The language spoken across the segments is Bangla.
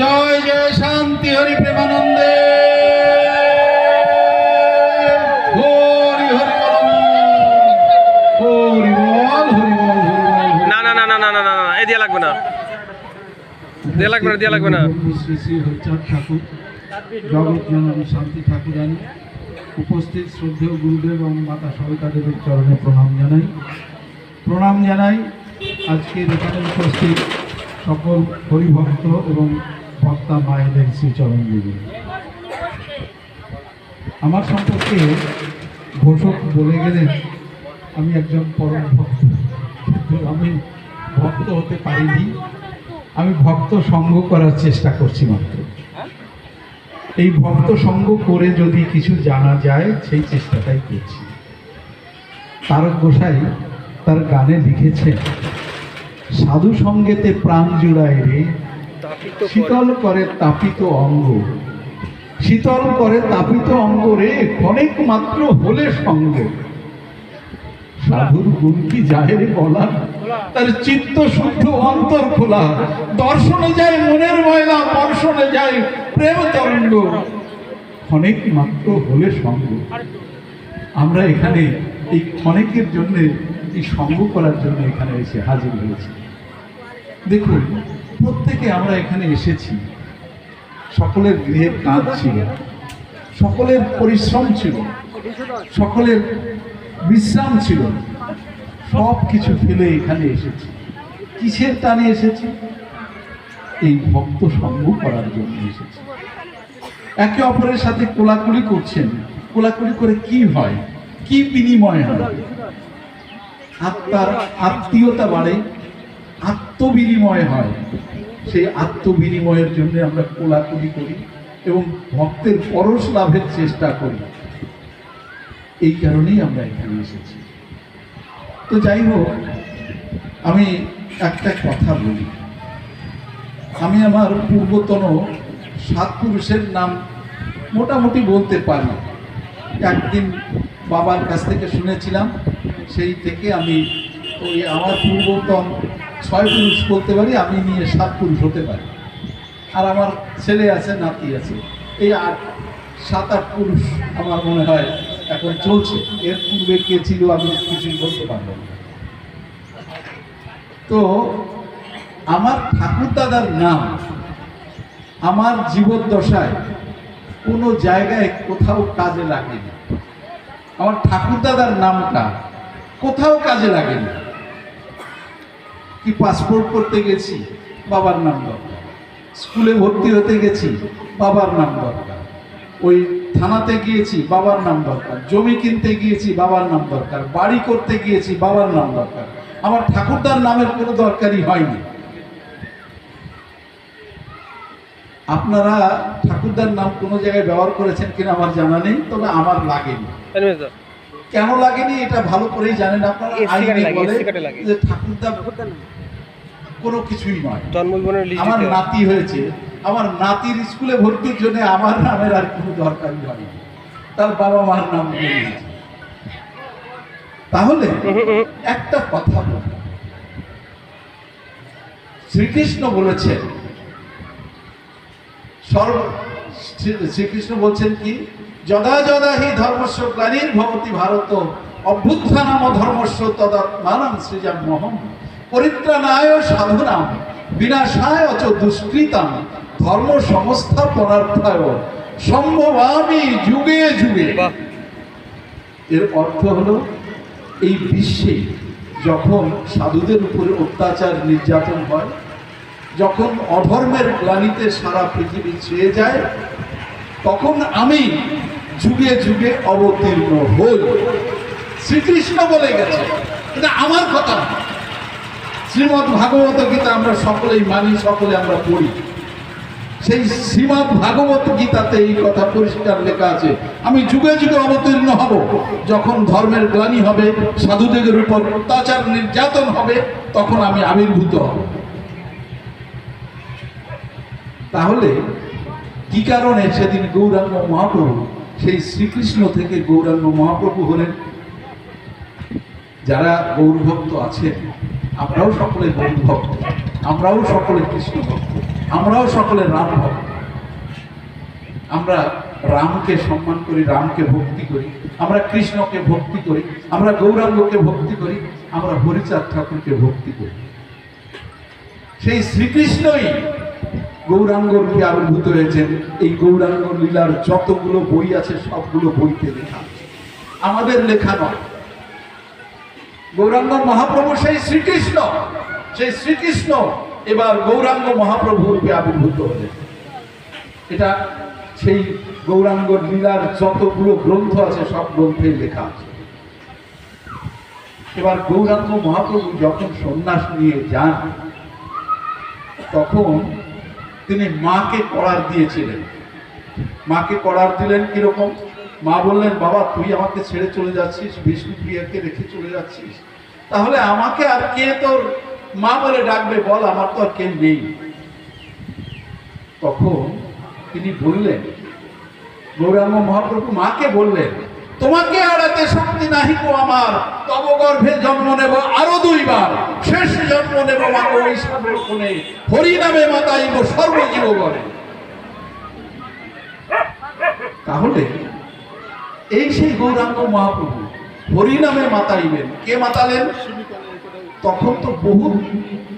জয় জয় শান্তি হরি প্রেমানন্দে। হরি হরি হরি বল হরি বল হরি বল না না না না না না না না এই দিয়ে লাগবে না। দিয়ে লাগবে না দিয়ে লাগবে না। শ্রী শ্রী হরিচাঁদ ঠাকুর জগৎ জননী শান্তি ঠাকুরানী উপস্থিত শ্রদ্ধেয় গুরুদেব এবং মাতা চরণে প্রণাম জানাই। প্রণাম জানাই আজকের এখানে উপস্থিত সকল হরিভক্ত এবং ভক্তা মায়েদের শ্রীচরণ দেবী আমার সম্পর্কে ঘোষক বলে গেলেন আমি একজন পরম ভক্ত। আমি ভক্ত হতে পারিনি। আমি ভক্ত সঙ্গ করার চেষ্টা করছি মাত্র। এই ভক্ত সঙ্গ করে যদি কিছু জানা যায়, সেই চেষ্টাটাই করছি। তারক গোসাই তার গানে লিখেছেন সাধু সঙ্গেতে প্রাণ জুড়ায় রে। শীতল করে তাপিত অঙ্গ। শীতল করে তাপিত অঙ্গ রে ক্ষণিক মাত্র হলে সঙ্গে। সাধুর গুণ কি যায় রে বলা। তার চিত্ত শুদ্ধ অন্তর খোলা। দর্শনে যায় মনের ময়লা দর্শনে যায় প্রেম তরঙ্গ। ক্ষণিক মাত্র হলে সঙ্গ। আমরা এখানে এই ক্ষণিকের জন্য এই সঙ্গ করার জন্য এখানে এসে হাজির হয়েছি। দেখুন, প্রত্যেকে আমরা এখানে এসেছি। সকলের গৃহের কাজ ছিল, সকলের পরিশ্রম ছিল, সকলের বিশ্রাম ছিল সব কিছু ফেলে এখানে এসেছি। কিসের টানে এসেছি? এই ভক্ত সঙ্গ করার জন্য এসেছি। একে অপরের সাথে কোলাকুলি করছেন। কোলাকুলি করে কি হয়? কি বিনিময় হয়? আত্মার আত্মীয়তা বাড়ে আত্মবিনিময় হয়। সেই আত্মবিনিময়ের জন্য আমরা কোলাকুলি করি এবং ভক্তের পরশ লাভের চেষ্টা করি। এই কারণেই আমরা এখানে এসেছি। তো যাই হোক, আমি একটা কথা বলি। আমি আমার পূর্বতন সাত পুরুষের নাম মোটামুটি বলতে পারি। একদিন বাবার কাছ থেকে শুনেছিলাম, সেই থেকে আমি ওই আমার পূর্বতন ছয় পুরুষ বলতে পারি, আমি নিয়ে সাত পুরুষ হতে পারি। আর আমার ছেলে আছে, নাতি আছে। এই আট, সাত, আট পুরুষ আমার মনে হয় এখন চলছে। এর পূর্বে কে ছিল আমি কিছুই বলতে পারব তো, আমার ঠাকুর দাদার নাম, আমার জীবদ্দশায় কোনো জায়গায় কোথাও কাজে লাগেনি। আমার ঠাকুর দাদার নামটা কোথাও কাজে লাগেনি। কি পাসপোর্ট করতে গেছি? বাবার নাম দরকার। স্কুলে ভর্তি হতে গেছি? বাবার নাম দরকার। ওই থানাতে গিয়েছি? বাবার নাম দরকার। জমি কিনতে গিয়েছি? বাবার নাম দরকার। বাড়ি করতে গিয়েছি? বাবার নাম দরকার। আমার ঠাকুরদার নামের কোনো দরকারই হয়নি। আপনারা ঠাকুরদার নাম কোনো জায়গায় ব্যবহার করেছেন কিনা আমার জানা নেই তবে আমার লাগেনি। কেন লাগেনি? এটা ভালো করেই জানেন আপনারা। SC কার্ডে আইনে লাগে, বলে SC কার্ডে লাগে। যে ঠাকুরদা কোনো কিছুই নয়। আমার নাতি হয়েছে। আমার নাতির স্কুলে ভর্তির জন্য আমার নামের আর কোনো দরকারই হয়নি। তার বাবা মার নাম তাহলে একটা কথা বলি। শ্রীকৃষ্ণ বলেছেন সর্ব শ্রীকৃষ্ণ বলছেন কি? যদা যদা হি ধর্মস্য গ্লানির ভবতি ভারত অভ্যুত্থানাম ধর্মস্য তদাত্মানাং সৃজাম মহম পরিত্রাণায় সাধনাম বিনাশায় চ দুষ্কৃতাম ধর্ম সংস্থাপনার্থায় সম্ভব আমি যুগে যুগে। এর অর্থ হলো এই বিশ্বে যখন সাধুদের উপরে অত্যাচার নির্যাতন হয় যখন অধর্মের গ্লানিতে সারা পৃথিবী ছেয়ে যায় তখন আমি যুগে যুগে অবতীর্ণ হই। শ্রীকৃষ্ণ বলে গেছে এটা আমার কথা। না। শ্রীমদ্ ভাগবত গীতা আমরা সকলেই মানি, সকলে আমরা পড়ি সেই শ্রীমদ্ ভাগবত গীতাতে এই কথা পরিষ্কার লেখা আছে, আমি যুগে যুগে অবতীর্ণ হব, যখন ধর্মের গ্লানি হবে সাধুদের উপর অত্যাচার নির্যাতন হবে, তখন আমি আবির্ভূত হব তাহলে, কি কারণে সেদিন গৌরাঙ্গ মহাপ্রভু, সেই শ্রীকৃষ্ণ থেকে গৌরাঙ্গ মহাপ্রভু হলেন যারা গৌরভক্ত আছেন আমরাও সকলে গৌরভক্ত আমরাও সকলে কৃষ্ণ ভক্ত, আমরাও সকলে রাম ভক্ত। আমরা রামকে সম্মান করি, রামকে ভক্তি করি, আমরা কৃষ্ণকে ভক্তি করি, আমরা গৌরাঙ্গকে ভক্তি করি, আমরা হরিচাঁদ ঠাকুরকে ভক্তি করি। সেই শ্রীকৃষ্ণই গৌরাঙ্গ রূপে আবির্ভূত হয়েছেন। এই গৌরাঙ্গ লীলার যতগুলো বই আছে, সবগুলো বইতে লেখা। আমাদের লেখা নয়। গৌরাঙ্গ মহাপ্রভু সেই শ্রীকৃষ্ণ সেই শ্রীকৃষ্ণ এবার গৌরাঙ্গ মহাপ্রভু রূপে আবির্ভূত হলেন। এটা সেই গৌরাঙ্গ লীলার যতগুলো গ্রন্থ আছে, সব গ্রন্থে লেখা আছে। এবার গৌরাঙ্গ মহাপ্রভু যখন সন্ন্যাস নিয়ে যান, তখন তিনি মাকে করার দিয়েছিলেন। মাকে করার দিলেন কীরকম? মা বললেন, বাবা, তুই আমাকে ছেড়ে চলে যাচ্ছিস, বিষ্ণু প্রিয়াকে রেখে চলে যাচ্ছিস। তাহলে আমাকে আর কে তোর মা বলে ডাকবে বল, আমার তো আর কে নেই। তখন তিনি বললেন, গৌরাঙ্গ মহাপ্রভু, মাকে বললেন, তোমাকে আড়াতে শক্তি নাহি কো আমার তব গর্ভে জন্ম নেব আরও দুইবার, শেষ জন্ম নেব মাগো হরি নামে মাতাইব সর্বজীব গণে তাহলে সেই গৌরাঙ্গ মহাপ্রভু। হরি নামে মাতাইবেন কে মাতালেন তখন তো বহুত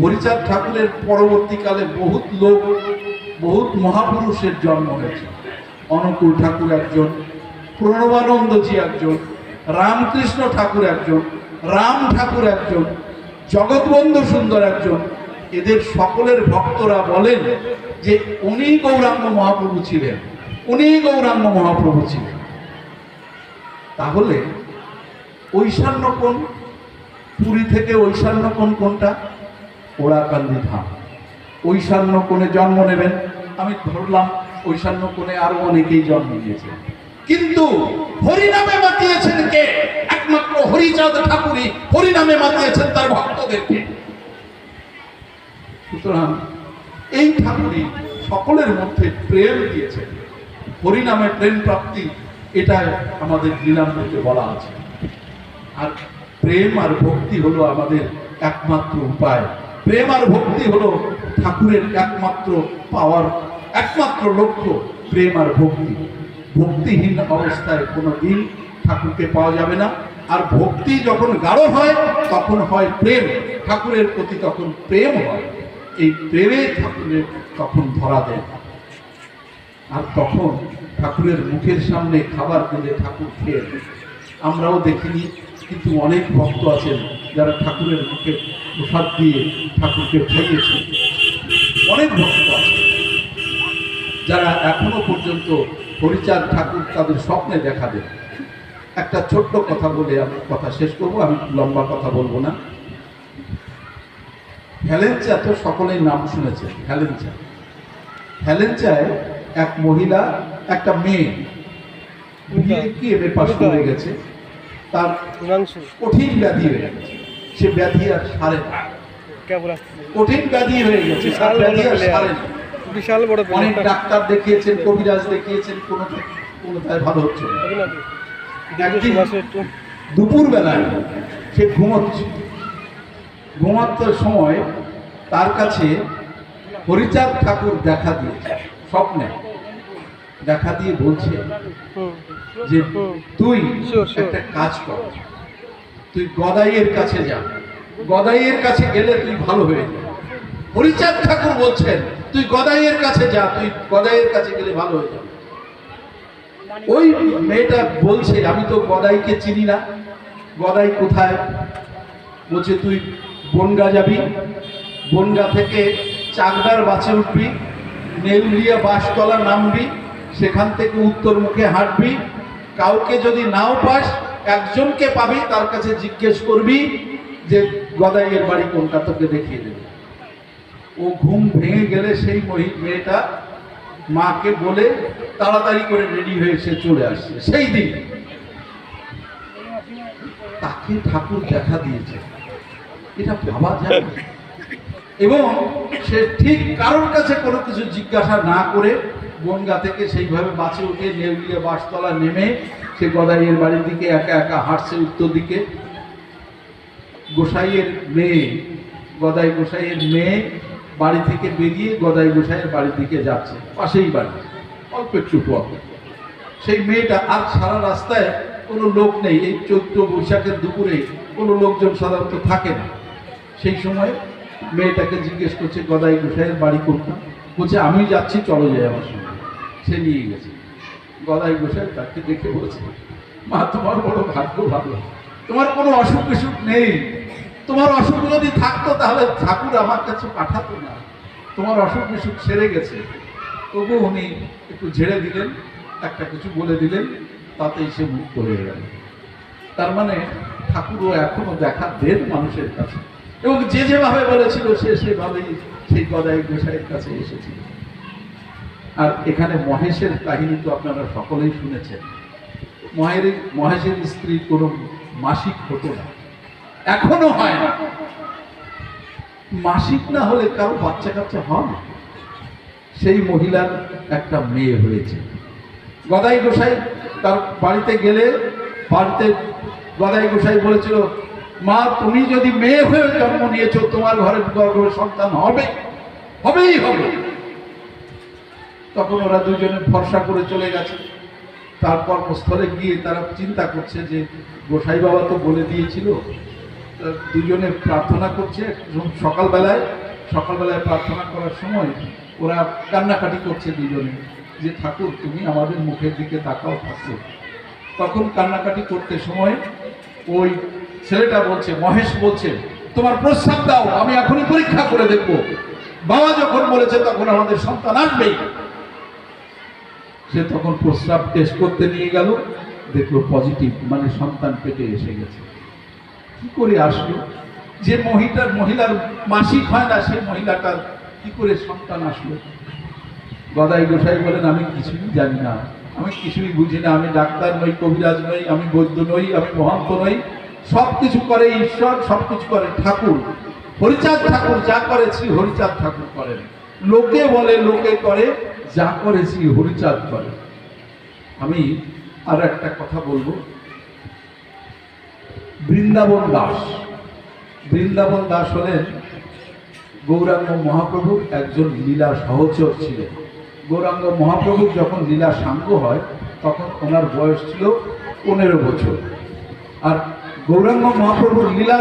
হরিচাঁদ ঠাকুরের পরবর্তীকালে বহুত লোক, বহুত মহাপুরুষের জন্ম হয়েছে। অনুকূল ঠাকুর একজন, প্রণবানন্দজি একজন, রামকৃষ্ণ ঠাকুর একজন, রাম ঠাকুর একজন, জগৎবন্ধু সুন্দর একজন। এদের সকলের ভক্তরা বলেন যে উনি গৌরাঙ্গ মহাপ্রভু ছিলেন। উনি গৌরাঙ্গ মহাপ্রভু ছিলেন। তাহলে ঐশান্য কোন পুরী থেকে ঐশান্য কোন কোনটা? ওড়াকান্দি ধাম। ঐশান্য কোণে জন্ম নেবেন। আমি ধরলাম ঐশান্য কোণে আরও অনেকেই জন্ম নিয়েছেন। কিন্তু হরিনামে মাতিয়েছেন কে? একমাত্র হরিচাঁদ ঠাকুরই হরিনামে মাতিয়েছেন তার ভক্তদেরকে। সুতরাং এই ঠাকুরই সকলের মধ্যে প্রেম দিয়েছেন। হরিনামে প্রেম প্রাপ্তি এটাই আমাদের লীলামৃতে বলা আছে। আর প্রেম আর ভক্তি হলো আমাদের একমাত্র উপায়। প্রেম আর ভক্তি হলো ঠাকুরের একমাত্র পাওয়ার, একমাত্র লক্ষ্য, প্রেম আর ভক্তি। ভক্তিহীন অবস্থায় কোনো দিন ঠাকুরকে পাওয়া যাবে না। আর ভক্তি যখন গাঢ় হয়, তখন হয় প্রেম। ঠাকুরের প্রতি তখন প্রেম হয়। এই প্রেমে ঠাকুরের তখন ধরা দেয়। আর তখন ঠাকুরের মুখের সামনে খাবার দিলে ঠাকুর খেয়ে আমরাও দেখিনি, কিন্তু অনেক ভক্ত আছেন যারা ঠাকুরের মুখে প্রসাদ দিয়ে ঠাকুরকে খাইয়েছে অনেক ভক্ত আছে যারা এখনও পর্যন্ত হরিচাঁদ ঠাকুর তাদের স্বপ্নে দেখা দেন। একটা ছোট্ট কথা বলে আমি কথা শেষ করব, আমি লম্বা কথা বলব না। হ্যালেঞ্চা তো সকলেই নাম শুনেছেন হ্যালেঞ্চা হ্যালেঞ্চায় এক মহিলা একটা মেয়ে। কি এম এ পাশ করে গেছে? তার কঠিন ব্যাধি হয়ে গেছে। সে ব্যাধি আর সারে না। কঠিন ব্যাধি হয়ে গেছে। ব্যাধি আর সারে না। বিশাল বড় অনেক ডাক্তার দেখিয়েছেন কবিরাজ দেখিয়েছেন কোনো কোনোটায় ভালো হচ্ছে দুপুর বেলায় সে ঘুমোচ্ছে। ঘুমানোর সময় তার কাছে হরিচাঁদ ঠাকুর দেখা দিয়েছে। স্বপ্নে। দেখা দিয়ে বলছে যে তুই. একটা কাজ কর। তুই গদাইয়ের কাছে যা। গদাইয়ের কাছে গেলে তুই ভালো হয়ে যাবে। হরিচাঁদ ঠাকুর বলছেন তুই গদাইয়ের কাছে যা তুই গদাইয়ের কাছে গেলে ভালো হয়ে যাবে। ওই মেয়েটা বলছে আমি তো গদাইকে চিনি না। গদাই কোথায়? বলছে তুই বনগা যাবি। বনগা থেকে চাকদার বাসে উঠবি। নেউলিয়া বাসতলা নামবি। সেখান থেকে উত্তর মুখে হাঁটবি। কাউকে যদি নাও পাস, একজনকে পাবি, তার কাছে জিজ্ঞেস করবি যে, গদাইয়ের বাড়ি কোনটা, তোকে দেখিয়ে দেবে। ও ঘুম ভেঙে গেলে সেই মেয়েটা মাকে বলে, তাড়াতাড়ি করে রেডি হয়ে সে চলে আসছে। সেই দিন। তাকে ঠাকুর দেখা দিয়েছে। এটা ভাবা যায় এবং সে ঠিক কারোর কাছে কোনো কিছু জিজ্ঞাসা না করে বনগা থেকে সেইভাবে বাসে উঠে নেউলিয়া বাসতলা নেমে সে গদাইয়ের বাড়ির দিকে একা একা হাঁটছে উত্তর দিকে। গোসাইয়ের মেয়ে, গদাই গোসাইয়ের মেয়ে বাড়ি থেকে বেরিয়ে গদাই গোসাইয়ের বাড়ির দিকে যাচ্ছে, পাশেই বাড়ি, অল্প একটু পথ। সেই মেয়েটা আর সারা রাস্তায় কোনো লোক নেই, এই চৈত্র বৈশাখের দুপুরে কোনো লোকজন সাধারণত থাকে না। সেই সময় মেয়েটাকে জিজ্ঞেস করছে, গদাই গোসাইয়ের বাড়ি করতাম বলছে আমি যাচ্ছি, চলো যাই আমার সঙ্গে। সে নিয়ে গেছে। গলায় বসে তাকে দেখে বলছে, মা, তোমার বড় ভাগ্য ভালো। তোমার কোনো অসুখ বিসুখ নেই। তোমার অসুখ যদি থাকতো তাহলে ঠাকুর আমার কাছে পাঠাতো না। তোমার অসুখ বিসুখ সেরে গেছে। তবু উনি একটু ঝেড়ে দিলেন, একটা কিছু বলে দিলেন, তাতেই সে মুখ করে গেল। তার মানে ঠাকুরও এখনও দেখা দেন মানুষের কাছে। এবং যে যেভাবে বলেছিল, সে সেভাবেই সেই গদাই গোসাইয়ের কাছে এসেছিল। আর এখানে মহেশের কাহিনী তো আপনারা সকলেই শুনেছেন। মহের, মহেশের স্ত্রী কোনো মাসিক হতো না। এখনও হয় না। মাসিক না হলে কারও বাচ্চা কাচ্চা হয় সেই মহিলার একটা মেয়ে হয়েছে। গদাই গোসাই তার বাড়িতে গেলে, বাড়িতে গদাই গোসাই বলেছিল মা, তুমি যদি মেয়ে হয়ে জন্ম নিয়েছো, তোমার ঘরে গর্ভে সন্তান হবে। হবেই হবে। তখন ওরা দুজনে ভরসা করে চলে গেছে। তারপর স্থলে গিয়ে তারা চিন্তা করছে যে, গোসাই বাবা তো বলে দিয়েছিল দুজনে প্রার্থনা করছে। সকালবেলায় সকালবেলায় প্রার্থনা করার সময় ওরা কান্নাকাটি করছে দুজনে যে, ঠাকুর, তুমি আমাদের মুখের দিকে তাকাও ঠাকুর। তখন কান্নাকাটি করতে সময় ওই ছেলেটা বলছে, মহেশ বলছে, তোমার প্রস্তাব দাও, আমি এখনই পরীক্ষা করে দেখব। বাবা যখন বলেছে, তখন আমাদের সন্তান আসবেই। সে তখন প্রস্রাব টেস্ট করতে নিয়ে গেল, দেখল পজিটিভ মানে সন্তান পেটে এসে গেছে। কি করে আসলো? যে মহিলার মহিলার মাসিক হয় না, সেই মহিলাটার কি করে সন্তান আসলো? গদাই গোসাই বলেন, আমি কিছুই জানি না। আমি কিছুই বুঝি না। আমি ডাক্তার নই, কবিরাজ নই, আমি বৈদ্য নই, আমি মহন্ত নই। সব কিছু করে ঈশ্বর সব কিছু করে ঠাকুর। হরিচাঁদ ঠাকুর যা করে, শ্রী হরিচাঁদ ঠাকুর করেন। লোকে বলে, লোকে করে, যা করে, শ্রী হরিচাঁদ করে। আমি আর একটা কথা বলব। বৃন্দাবন দাস। বৃন্দাবন দাস হলেন গৌরাঙ্গ মহাপ্রভুর একজন লীলা সহচর ছিলেন। গৌরাঙ্গ মহাপ্রভুর যখন লীলা সাঙ্গ হয়, তখন ওনার বয়স ছিল পনেরো বছর। আর গৌরাঙ্গ মহাপ্রভুর লীলা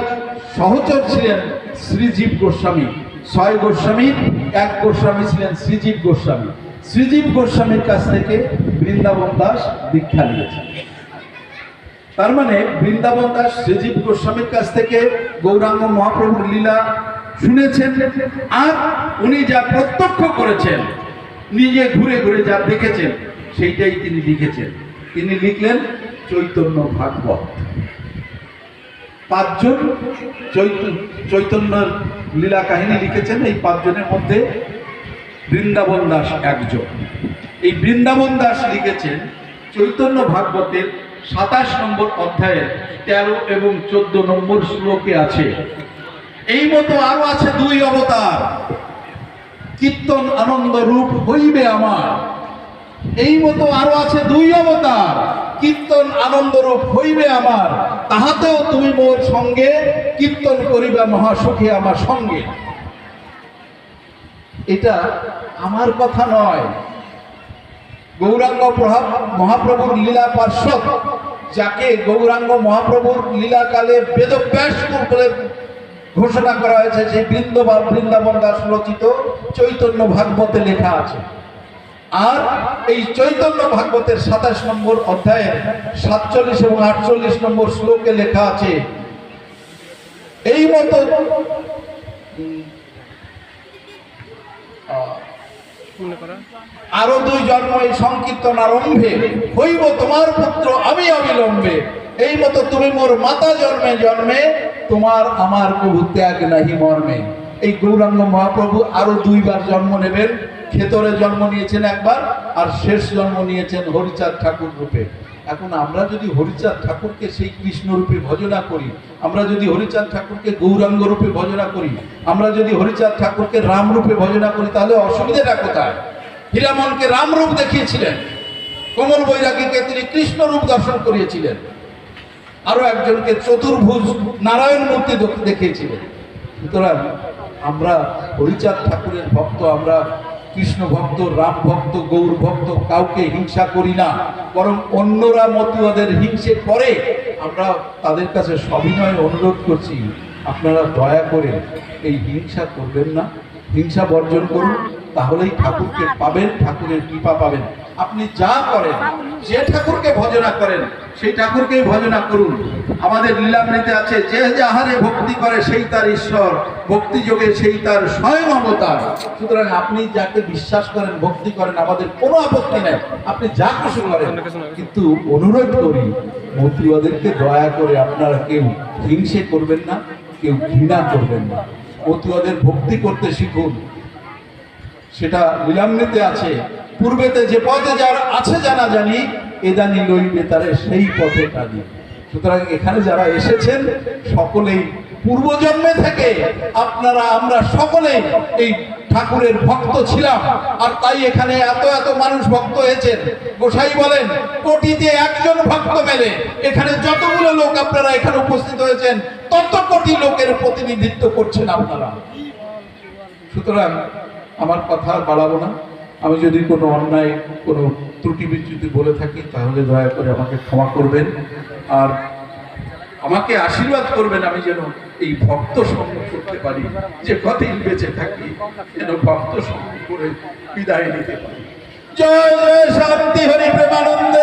সহচর ছিলেন শ্রীজীব গোস্বামী। ছয় গোস্বামীর এক গোস্বামী ছিলেন শ্রীজীব গোস্বামী। শ্রীজীব গোস্বামীর কাছ থেকে বৃন্দাবন দাস দীক্ষা নিয়েছেন। তার মানে বৃন্দাবন দাস শ্রীজীব গোস্বামীর কাছ থেকে গৌরাঙ্গ মহাপ্রভুর লীলা শুনেছেন আর উনি যা প্রত্যক্ষ করেছেন, নিজে ঘুরে ঘুরে যা দেখেছেন, সেইটাই তিনি লিখেছেন। তিনি লিখলেন চৈতন্য ভাগবত। পাঁচজন চৈত- চৈতন্যর লীলা কাহিনী লিখেছেন। এই পাঁচজনের মধ্যে বৃন্দাবন দাস একজন। এই বৃন্দাবন দাস লিখেছেন চৈতন্য ভাগবতের সাতাশ নম্বর অধ্যায়ের তেরো এবং চোদ্দ নম্বর শ্লোকে আছে, এই মতো আরও আছে দুই অবতার। কীর্তন আনন্দ রূপ হইবে আমার। এই মতো আরও আছে দুই অবতার। কীর্তন আনন্দ রূপ হইবে আমার। তাহাতেও তুমি মোর সঙ্গে কীর্তন করিবে মহাসুখে আমার সঙ্গে। এটা আমার কথা নয়। গৌরাঙ্গ প্রভা- মহাপ্রভুর লীলা পার্শ্বদ যাকে গৌরাঙ্গ মহাপ্রভুর লীলাকালে বেদব্যাস বলে ঘোষণা করা হয়েছে সেই বৃন্দাবন বৃন্দাবন দাস রচিত চৈতন্য ভাগবতে লেখা আছে। আর এই চৈতন্য ভাগবতের সাতাশ নম্বর অধ্যায়ের সাতচল্লিশ এবং আটচল্লিশ নম্বর শ্লোকে লেখা আছে, এই মতো আরও দুই জন্ম এই সংকীর্তন আরম্ভে হইব তোমার পুত্র আমি অবিলম্বে। এই মতো তুমি মোর মাতা জন্মে জন্মে, তোমার আমার প্রভু ত্যাগ নাহি মর্মে। এই গৌরাঙ্গ মহাপ্রভু আরও দুইবার জন্ম নেবেন। খেতরে জন্ম নিয়েছেন একবার আর শেষ জন্ম নিয়েছেন হরিচাঁদ ঠাকুর রূপে। এখন আমরা যদি হরিচাঁদ ঠাকুরকে সেই কৃষ্ণ রূপে ভজনা করি, আমরা যদি হরিচাঁদ ঠাকুরকে গৌরাঙ্গ রূপে ভজনা করি, আমরা যদি হরিচাঁদ ঠাকুরকে রাম রূপে ভজনা করি, তাহলে অসুবিধাটা কোথায়? হীরামনকে রাম রূপ দেখিয়েছিলেন, কমল বৈরাগীকে তিনি কৃষ্ণ রূপ দর্শন করিয়েছিলেন। আরও একজনকে চতুর্ভুজ নারায়ণ মূর্তি দেখিয়েছিলেন। সুতরাং আমরা হরিচাঁদ ঠাকুরের ভক্ত, আমরা কৃষ্ণ ভক্ত, রাম ভক্ত, গৌর ভক্ত, কাউকে হিংসা করি না। বরং অন্যরা মতুয়াদের হিংসে করে। আমরা তাদের কাছে সবিনয় অনুরোধ করছি, আপনারা দয়া করে এই হিংসা করবেন না। হিংসা বর্জন করুন। তাহলেই ঠাকুরকে পাবেন ঠাকুরের কৃপা পাবেন। আপনি যা করেন যে ঠাকুরকে ভজনা করেন সেই ঠাকুরকেই ভজনা করুন। আমাদের লীলামৃতে আছে যে যাহারে ভক্তি করে সেই তার ঈশ্বর ভক্তি যোগে সেই তার স্বয়ং অবতার। সুতরাং আপনি যাকে বিশ্বাস করেন ভক্তি করেন আমাদের কোনো আপত্তি নেই। আপনি যা কিছু করেন কিন্তু অনুরোধ করি মতুয়াদেরকে দয়া করে আপনারা কেউ হিংসে করবেন না কেউ ঘৃণা করবেন না। মতুয়াদের ভক্তি করতে শিখুন। সেটা লীলামৃতে আছে। পূর্বেতে যে পথে যার আছে জানা জানি এদানি লইবে তারে সেই পথে টানি। সুতরাং এখানে যারা এসেছেন, সকলেই পূর্বজন্মে থেকে আপনারা, আমরা সকলেই এই ঠাকুরের ভক্ত ছিলাম। আর তাই এখানে এত এত মানুষ ভক্ত হয়েছেন। গোসাই বলেন, কোটিতে একজন ভক্ত মেলে। এখানে যতগুলো লোক আপনারা এখানে উপস্থিত হয়েছেন, তত কোটি লোকের প্রতিনিধিত্ব করছেন আপনারা। সুতরাং আমার কথা আর বাড়াবো না। আমি যদি কোনো অন্যায়, কোনো ত্রুটি বিচ্যুতি বলে থাকি, তাহলে দয়া করে আমাকে ক্ষমা করবেন। আর আমাকে আশীর্বাদ করবেন আমি যেন এই ভক্ত সঙ্গ করতে পারি, যে কতদিন বেঁচে থাকি, যেন ভক্ত সঙ্গ করে বিদায় নিতে পারি। জয় জয় শান্তি, হরি প্রেমানন্দ।